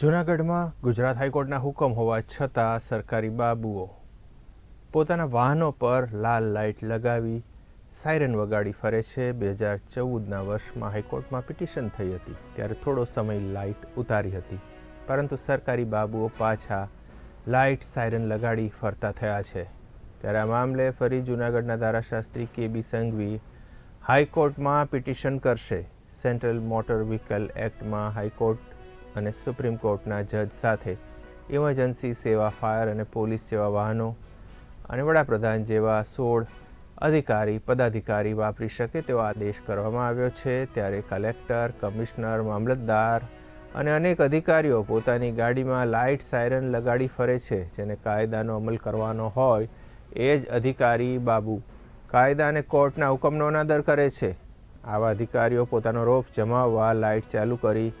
જૂનાગઢમાં ગુજરાત હાઈકોર્ટના હુકમ હોવા છતાં સરકારી બાબુઓ. પોતાના વાહનો પર લાલ લાઇટ લગાવી સાયરન વગાડી ફરે છે. બે હજાર ચૌદના વર્ષમાં હાઈકોર્ટમાં પિટિશન થઈ હતી, ત્યારે થોડો સમય લાઇટ ઉતારી હતી. પરંતુ સરકારી બાબુઓ પાછા લાઇટ સાયરન લગાડી ફરતા થયા છે. ત્યારે આ મામલે ફરી જૂનાગઢના ધારાશાસ્ત્રી કે બી સંઘવી હાઈકોર્ટમાં પિટિશન કરશે. સેન્ટ્રલ મોટર વ્હીકલ એક્ટમાં હાઈકોર્ટ અને સુપ્રીમ કોર્ટના જજ સાથે ઇમરજન્સી સેવા, ફાયર અને પોલીસ જેવા વાહનો અને વડાપ્રધાન જેવા સોળ અધિકારી, પદાધિકારી વાપરી શકે તેવો આદેશ કરવામાં આવ્યો છે. ત્યારે કલેક્ટર, કમિશનર, મામલતદાર અને અનેક અધિકારીઓ પોતાની ગાડીમાં લાઇટ સાયરન લગાડી ફરે છે. જેને કાયદાનો અમલ કરવાનો હોય એ જ અધિકારી બાબુ કાયદા અને કોર્ટના હુકમનો અનાદર કરે છે. આવા અધિકારીઓ પોતાનો રોફ જમાવવા લાઇટ ચાલુ કરી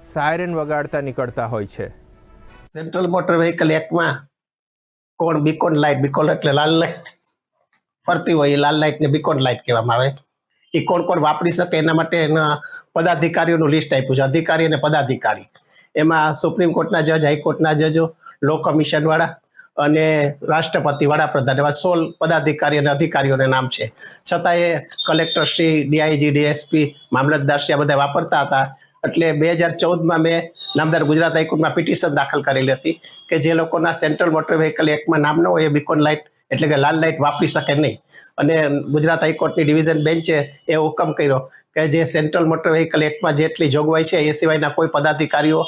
સાયરન વગાડતા નીકળતા હોય છે. સેન્ટ્રલ મોટર વ્હીકલ એક્ટમાં કોણ બીકોન લાઇટ, બીકોન એટલે લાલ લાઇટ. ફરતી હોય એ લાલ લાઇટને બીકોન લાઇટ કહેવામાં આવે. એ કોણ કોણ વાપરી શકે એના માટે એના પદાધિકારીઓનું લિસ્ટ આપ્યું છે, અધિકારી અને પદાધિકારી. એમાં સુપ્રીમ કોર્ટના જજ હાઈકોર્ટના જજો લો કમિશન વાળા અને રાષ્ટ્રપતિ વડાપ્રધાન એવા સોળ પદાધિકારી અને અધિકારીઓને નામ છે. છતાં એ કલેક્ટર શ્રી ડીઆઈજી ડીએસપી મામલતદારશ્રી આ બધા વાપરતા હતા. એટલે બે હજાર ચૌદમાં મેં નામદાર ગુજરાત હાઈકોર્ટમાં પિટિશન દાખલ કરેલી હતી કે જે લોકોના સેન્ટ્રલ મોટર વ્હીકલ એક્ટમાં નામ ન હોય એ બીકોન લાઇટ એટલે કે લાલ લાઇટ વાપરી શકે નહીં. અને ગુજરાત હાઈકોર્ટની ડિવિઝન બેન્ચે એ હુકમ કર્યો કે જે સેન્ટ્રલ મોટર વ્હીકલ એક્ટમાં જેટલી જોગવાઈ છે એ સિવાયના કોઈ પદાધિકારીઓ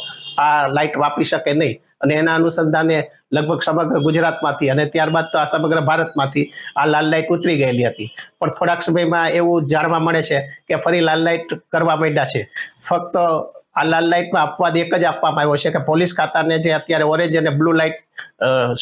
આ લાઇટ વાપરી શકે નહીં. અને એના અનુસંધાને લગભગ સમગ્ર ગુજરાતમાંથી અને ત્યારબાદ તો આ સમગ્ર ભારતમાંથી આ લાલ લાઇટ ઉતરી ગયેલી હતી. પણ થોડાક સમયમાં એવું જાણવા મળે છે કે ફરી લાલ લાઇટ કરવા માંડ્યા છે. ફક્ત આ લાલ લાઇટમાં અપવાદ એક જ આપવામાં આવ્યો છે કે પોલીસ ખાતાને જે અત્યારે ઓરેન્જ અને બ્લુ લાઇટ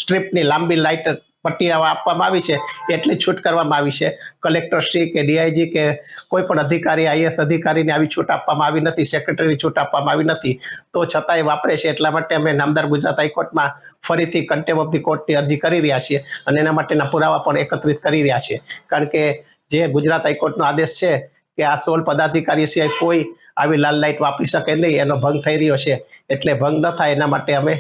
સ્ટ્રીપની લાંબી લાઇટ પટ્ટી આપવામાં આવી છે, એટલી છૂટ કરવામાં આવી છે. કલેક્ટરશ્રી કે ડીઆઈજી કે કોઈ પણ અધિકારી, આઈએસ અધિકારીને આવી છૂટ આપવામાં આવી નથી સેક્રેટરી છૂટ આપવામાં આવી નથી. તો છતાંય વાપરે છે, એટલા માટે અમે નામદાર ગુજરાત હાઈકોર્ટમાં ફરીથી કન્ટેમ ઓફ ધી કોર્ટની અરજી કરી રહ્યા છીએ અને એના માટેના પુરાવા પણ એકત્રિત કરી રહ્યા છીએ. કારણ કે જે ગુજરાત હાઈકોર્ટનો આદેશ છે કે આ સોલ પદાધિકારી સિવાય કોઈ આવી લાલ લાઇટ વાપરી શકે નહીં, એનો ભંગ થઈ રહ્યો છે. એટલે ભંગ ન થાય એના માટે અમે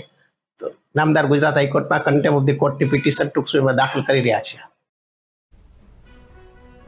નામદાર ગુજરાત હાઈકોર્ટમાં કન્ટેમ ઓફ ધી કોર્ટની પિટિશન ટૂંક સમયમાં દાખલ કરી રહ્યા છીએ.